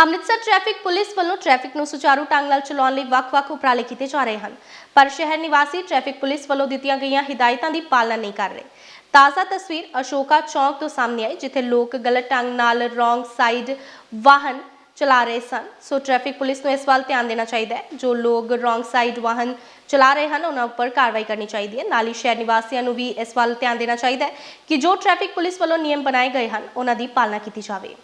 Amritsar traffic police ਵੱਲੋਂ traffic ਨੂੰ ਸੁਚਾਰੂ ਢੰਗ ਨਾਲ ਚਲਾਉਣ ਲਈ ਵੱਖ-ਵੱਖ ਉਪਰਾਲੇ ਕੀਤੇ ਜਾ ਰਹੇ ਹਨ। ਪਰ ਸ਼ਹਿਰ ਨਿਵਾਸੀ ਟ੍ਰੈਫਿਕ ਪੁਲਿਸ ਵੱਲੋਂ ਦਿੱਤੀਆਂ ਗਈਆਂ ਹਦਾਇਤਾਂ ਦੀ ਪਾਲਣਾ ਨਹੀਂ ਕਰ ਰਹੇ। ਤਾਜ਼ਾ ਤਸਵੀਰ ਅਸ਼ੋਕਾ ਚੌਂਕ ਤੋਂ ਸਾਹਮਣੇ ਆਈ, ਜਿੱਥੇ ਲੋਕ ਗਲਤ ਢੰਗ ਨਾਲ ਰੋਂਗ ਸਾਈਡ ਵਾਹਨ ਚਲਾ ਰਹੇ ਸਨ। ਸੋ ਟ੍ਰੈਫਿਕ ਪੁਲਿਸ ਨੂੰ ਇਸ ਵੱਲ ਧਿਆਨ ਦੇਣਾ ਚਾਹੀਦਾ ਹੈ। ਜੋ ਲੋਕ ਰੋਂਗ ਸਾਈਡ ਵਾਹਨ ਚਲਾ ਰਹੇ ਹਨ, ਉਹਨਾਂ ਉੱਪਰ ਕਾਰਵਾਈ ਕਰਨੀ ਚਾਹੀਦੀ ਹੈ। ਨਾਲ ਹੀ ਸ਼ਹਿਰ ਨਿਵਾਸੀਆਂ ਨੂੰ ਵੀ ਇਸ ਵੱਲ ਧਿਆਨ ਦੇਣਾ ਚਾਹੀਦਾ ਹੈ ਕਿ ਜੋ ਟ੍ਰੈਫਿਕ ਪੁਲਿਸ ਵੱਲੋਂ ਨਿਯਮ ਬਣਾਏ ਗਏ ਹਨ, ਉਹਨਾਂ ਦੀ ਪਾਲਣਾ ਕੀਤੀ ਜਾਵੇ।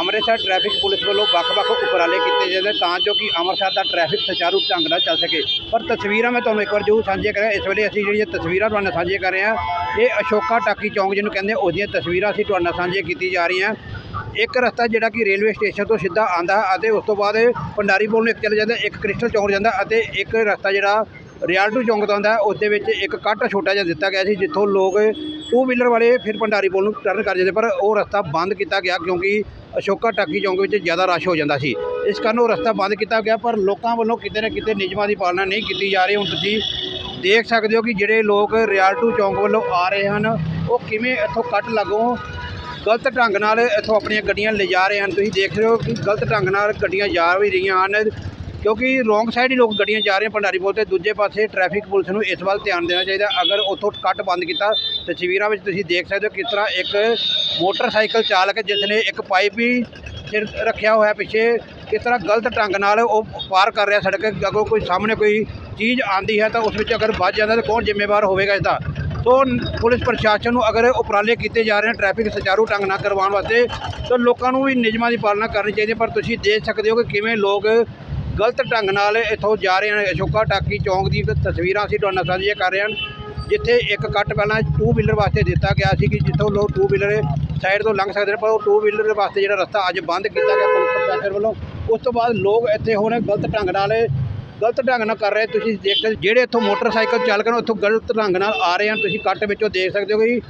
ਅੰਮ੍ਰਿਤਸਰ ਟ੍ਰੈਫਿਕ ਪੁਲਿਸ ਵੱਲੋਂ ਵੱਖ-ਵੱਖ ਉਪਰਾਲੇ ਕੀਤੇ ਜਾਂਦੇ ਤਾਂ ਜੋ ਕਿ ਅੰਮ੍ਰਿਤਸਰ ਦਾ ਟ੍ਰੈਫਿਕ ਸੁਚਾਰੂ ਢੰਗ ਨਾਲ ਚੱਲ ਸਕੇ। ਪਰ ਤਸਵੀਰਾਂ ਮੈਂ ਤੁਹਾਨੂੰ ਇੱਕ ਵਾਰ ਜ਼ਰੂਰ ਸਾਂਝੀਆਂ ਕਰਾਂ। ਇਸ ਵੇਲੇ ਅਸੀਂ ਜਿਹੜੀਆਂ ਤਸਵੀਰਾਂ ਤੁਹਾਡੇ ਨਾਲ ਸਾਂਝੀਆਂ ਕਰ ਰਹੇ ਹਾਂ, ਇਹ ਅਸ਼ੋਕਾ ਟਾਕੀ ਚੌਂਕ ਜਿਹਨੂੰ ਕਹਿੰਦੇ ਉਹਦੀਆਂ ਤਸਵੀਰਾਂ ਅਸੀਂ ਤੁਹਾਡੇ ਨਾਲ ਸਾਂਝੀਆਂ ਕੀਤੀ ਜਾ ਰਹੀਆਂ। ਇੱਕ ਰਸਤਾ ਜਿਹੜਾ ਕਿ ਰੇਲਵੇ ਸਟੇਸ਼ਨ ਤੋਂ ਸਿੱਧਾ ਆਂਦਾ ਅਤੇ ਉਸ ਤੋਂ ਬਾਅਦ ਭੰਡਾਰੀ ਪੁਲ ਨੂੰ ਇੱਕ ਚਲੇ ਜਾਂਦਾ, ਇੱਕ ਕ੍ਰਿਸਟਲ ਚੌਂਕ ਜਾਂਦਾ ਅਤੇ ਇੱਕ ਰਸਤਾ ਜਿਹੜਾ ਰਿਆਲਟੂ ਚੌਂਕ ਤੋਂ ਹੁੰਦਾ ਉਸ ਦੇ ਵਿੱਚ ਇੱਕ ਕੱਟ ਛੋਟਾ ਜਿਹਾ ਦਿੱਤਾ ਗਿਆ ਸੀ, ਜਿੱਥੋਂ ਲੋਕ ਟੂ ਵੀਲਰ ਵਾਲੇ ਫਿਰ ਭੰਡਾਰੀ ਪੁਲ ਨੂੰ ਟਰਨ ਕਰ ਜਾਂਦੇ, ਪਰ ਉਹ ਰਸਤਾ ਬੰਦ ਕੀਤਾ ਗਿਆ ਕਿਉਂਕਿ ਅਸ਼ੋਕਾ ਟਾਕੀ ਚੌਂਕ ਵਿੱਚ ਜ਼ਿਆਦਾ ਰਸ਼ ਹੋ ਜਾਂਦਾ ਸੀ। ਇਸ ਕਾਰਨ ਉਹ ਰਸਤਾ ਬੰਦ ਕੀਤਾ ਗਿਆ, ਪਰ ਲੋਕਾਂ ਵੱਲੋਂ ਕਿਤੇ ਨਾ ਕਿਤੇ ਨਿਯਮਾਂ ਦੀ ਪਾਲਣਾ ਨਹੀਂ ਕੀਤੀ ਜਾ ਰਹੀ। ਹੁਣ ਤੁਸੀਂ ਦੇਖ ਸਕਦੇ ਹੋ ਕਿ ਜਿਹੜੇ ਲੋਕ ਰਿਆਲਟੂ ਚੌਂਕ ਵੱਲੋਂ ਆ ਰਹੇ ਹਨ, ਉਹ ਕਿਵੇਂ ਇੱਥੋਂ ਕੱਟ ਲੱਗੋਂ ਗਲਤ ਢੰਗ ਨਾਲ ਇੱਥੋਂ ਆਪਣੀਆਂ ਗੱਡੀਆਂ ਲਿਜਾ ਰਹੇ ਹਨ। ਤੁਸੀਂ ਦੇਖ ਰਹੇ ਹੋ ਕਿ ਗਲਤ ਢੰਗ ਨਾਲ ਗੱਡੀਆਂ ਜਾ ਵੀ ਰਹੀਆਂ ਹਨ। ਕਿਉਂਕਿ ਰੋਂਗ ਸਾਈਡ ਹੀ ਲੋਕ ਗੱਡੀਆਂ ਜਾ ਰਹੇ ਭੰਡਾਰੀ ਬੋਲ ਤੇ। ਦੂਜੇ ਪਾਸੇ ਟ੍ਰੈਫਿਕ ਪੁਲਿਸ ਨੂੰ ਇਸ ਵੱਲ ਧਿਆਨ ਦੇਣਾ ਚਾਹੀਦਾ। ਅਗਰ ਉੱਥੋਂ ਕੱਟ ਬੰਦ ਕੀਤਾ, ਤਸਵੀਰਾਂ ਵਿੱਚ ਤੁਸੀਂ ਦੇਖ ਸਕਦੇ ਹੋ ਕਿਸ ਤਰ੍ਹਾਂ ਇੱਕ ਮੋਟਰਸਾਈਕਲ ਚਾਲਕ ਜਿਸ ਨੇ ਇੱਕ ਪਾਈਪ ਵੀ ਸਿਰ ਰੱਖਿਆ ਹੋਇਆ ਪਿੱਛੇ, ਕਿਸ ਤਰ੍ਹਾਂ ਗਲਤ ਢੰਗ ਨਾਲ ਉਹ ਪਾਰ ਕਰ ਰਿਹਾ ਸੜਕ, ਅਗਰ ਕੋਈ ਸਾਹਮਣੇ ਕੋਈ ਚੀਜ਼ ਆਂਦੀ ਹੈ ਤਾਂ ਉਸ ਵਿੱਚ ਅਗਰ ਵੱਜ ਜਾਂਦਾ ਤਾਂ ਕੌਣ ਜ਼ਿੰਮੇਵਾਰ ਹੋਵੇਗਾ ਇਸ ਦਾ ਸੋ ਪੁਲਿਸ ਪ੍ਰਸ਼ਾਸਨ ਨੂੰ ਅਗਰ ਉਪਰਾਲੇ ਕੀਤੇ ਜਾ ਰਹੇ ਨੇ ਟ੍ਰੈਫਿਕ ਸੁਚਾਰੂ ਢੰਗ ਨਾਲ ਕਰਵਾਉਣ ਵਾਸਤੇ, ਤਾਂ ਲੋਕਾਂ ਨੂੰ ਵੀ ਨਿਯਮਾਂ ਦੀ ਪਾਲਣਾ ਕਰਨੀ ਚਾਹੀਦੀ ਹੈ। ਪਰ ਤੁਸੀਂ ਦੇਖ ਸਕਦੇ ਹੋ ਕਿ ਕਿਵੇਂ ਲੋਕ ਗਲਤ ਢੰਗ ਨਾਲ ਇੱਥੋਂ ਜਾ ਰਹੇ ਹਨ। ਅਸ਼ੋਕਾ ਟਾਕੀ ਚੌਂਕ ਦੀ ਤਸਵੀਰਾਂ ਅਸੀਂ ਤੁਹਾਡੇ ਨਾਲ ਸਾਂਝੀਆਂ ਕਰ ਰਹੇ ਹਾਂ। ਜਿੱਥੇ ਇੱਕ ਕੱਟ ਪਹਿਲਾਂ ਟੂ ਵੀਲਰ ਵਾਸਤੇ ਦਿੱਤਾ ਗਿਆ ਸੀ ਕਿ ਜਿੱਥੋਂ ਲੋਕ ਟੂ ਵੀਲਰ ਸਾਈਡ ਤੋਂ ਲੰਘ ਸਕਦੇ ਨੇ ਪਰ ਉਹ ਟੂ ਵੀਲਰ ਵਾਸਤੇ ਜਿਹੜਾ ਰਸਤਾ ਅੱਜ ਬੰਦ ਕੀਤਾ ਗਿਆ ਪੁਲਿਸ ਪ੍ਰਸ਼ਾਸਨ ਵੱਲੋਂ। ਉਸ ਤੋਂ ਬਾਅਦ ਲੋਕ ਇੱਥੇ ਹੁਣ ਗਲਤ ਢੰਗ ਨਾਲ ਗਲਤ ਢੰਗ ਨਾਲ ਕਰ ਰਹੇ। ਤੁਸੀਂ ਦੇਖ ਸਕਦੇ ਜਿਹੜੇ ਇੱਥੋਂ ਮੋਟਰਸਾਈਕਲ ਚਾਲਕ ਨੇ ਉੱਥੋਂ ਗਲਤ ਢੰਗ ਨਾਲ ਆ ਰਹੇ ਹਨ। ਤੁਸੀਂ ਕੱਟ ਵਿੱਚੋਂ ਦੇਖ ਸਕਦੇ ਹੋ ਕਿ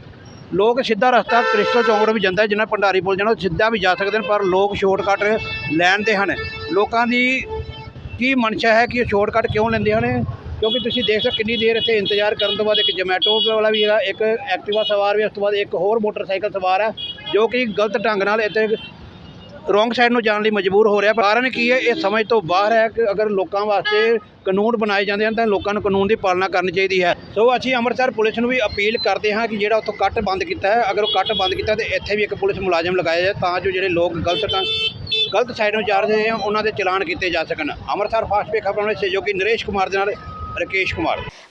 ਲੋਕ ਸਿੱਧਾ ਰਸਤਾ ਕ੍ਰਿਸਟਲ ਚੌਂਕ ਨੂੰ ਵੀ ਜਾਂਦਾ ਹੈ, ਜਿੰਨਾ ਭੰਡਾਰੀ ਪੁਲ ਜਾਣਾ ਸਿੱਧਾ ਵੀ ਜਾ ਸਕਦੇ ਨੇ ਪਰ ਲੋਕ ਸ਼ਾਰਟਕਟ ਲੈਣ ਦੇ ਹਨ। ਲੋਕਾਂ ਦੀ ਕੀ ਮਨਸ਼ਾ ਹੈ? ਕਿ ਉਹ ਸ਼ਾਰਟਕਟ ਕਿਉਂ ਲੈਂਦੇ ਹਨ? ਕਿਉਂਕਿ ਤੁਸੀਂ ਦੇਖ ਸਕਦੇ ਕਿੰਨੀ ਦੇਰ ਇੱਥੇ ਇੰਤਜ਼ਾਰ ਕਰਨ ਤੋਂ ਬਾਅਦ ਇੱਕ ਜਮੈਟੋ ਵਾਲਾ ਵੀ ਹੈਗਾ, ਇੱਕ ਐਕਟਿਵਾ ਸਵਾਰ ਵੀ ਉਸ ਤੋਂ ਬਾਅਦ ਇੱਕ ਹੋਰ ਮੋਟਰਸਾਈਕਲ ਸਵਾਰ ਹੈ, ਜੋ ਕਿ ਗਲਤ ਢੰਗ ਨਾਲ ਇੱਥੇ ਰੋਂਗ ਸਾਈਡ ਨੂੰ ਜਾਣ ਲਈ ਮਜਬੂਰ ਹੋ ਰਿਹਾ। ਕਾਰਨ ਕੀ ਹੈ? ਇਹ ਸਮਝ ਤੋਂ ਬਾਹਰ ਹੈ ਕਿ ਅਗਰ ਲੋਕਾਂ ਵਾਸਤੇ ਕਾਨੂੰਨ ਬਣਾਏ ਜਾਂਦੇ ਹਨ, ਤਾਂ ਲੋਕਾਂ ਨੂੰ ਕਾਨੂੰਨ ਦੀ ਪਾਲਣਾ ਕਰਨੀ ਚਾਹੀਦੀ ਹੈ। ਸੋ ਅਸੀਂ ਅੰਮ੍ਰਿਤਸਰ ਪੁਲਿਸ ਨੂੰ ਵੀ ਅਪੀਲ ਕਰਦੇ ਹਾਂ ਕਿ ਜਿਹੜਾ ਉੱਥੋਂ ਕੱਟ ਬੰਦ ਕੀਤਾ ਹੈ, ਅਗਰ ਉਹ ਕੱਟ ਬੰਦ ਕੀਤਾ ਤੇ ਇੱਥੇ ਵੀ ਇੱਕ ਪੁਲਿਸ ਮੁਲਾਜ਼ਮ ਲਗਾਇਆ ਜਾਏ, ਤਾਂ ਜੋ ਜਿਹੜੇ ਲੋਕ ਗਲਤ ਢੰਗ ਗਲਤ ਸਾਈਡ ਨੂੰ ਜਾ ਰਹੇ ਹਨ ਉਹਨਾਂ ਦੇ ਚਲਾਨ ਕੀਤੇ ਜਾ ਸਕਣ। ਅੰਮ੍ਰਿਤਸਰ ਫਾਸਟ ਪੇ ਖਬਰਾਂ ਦੇ ਸਹਿਯੋਗੀ ਨਰੇਸ਼ ਕੁਮਾਰ ਦੇ ਨਾਲ ਰਕੇਸ਼ ਕੁਮਾਰ।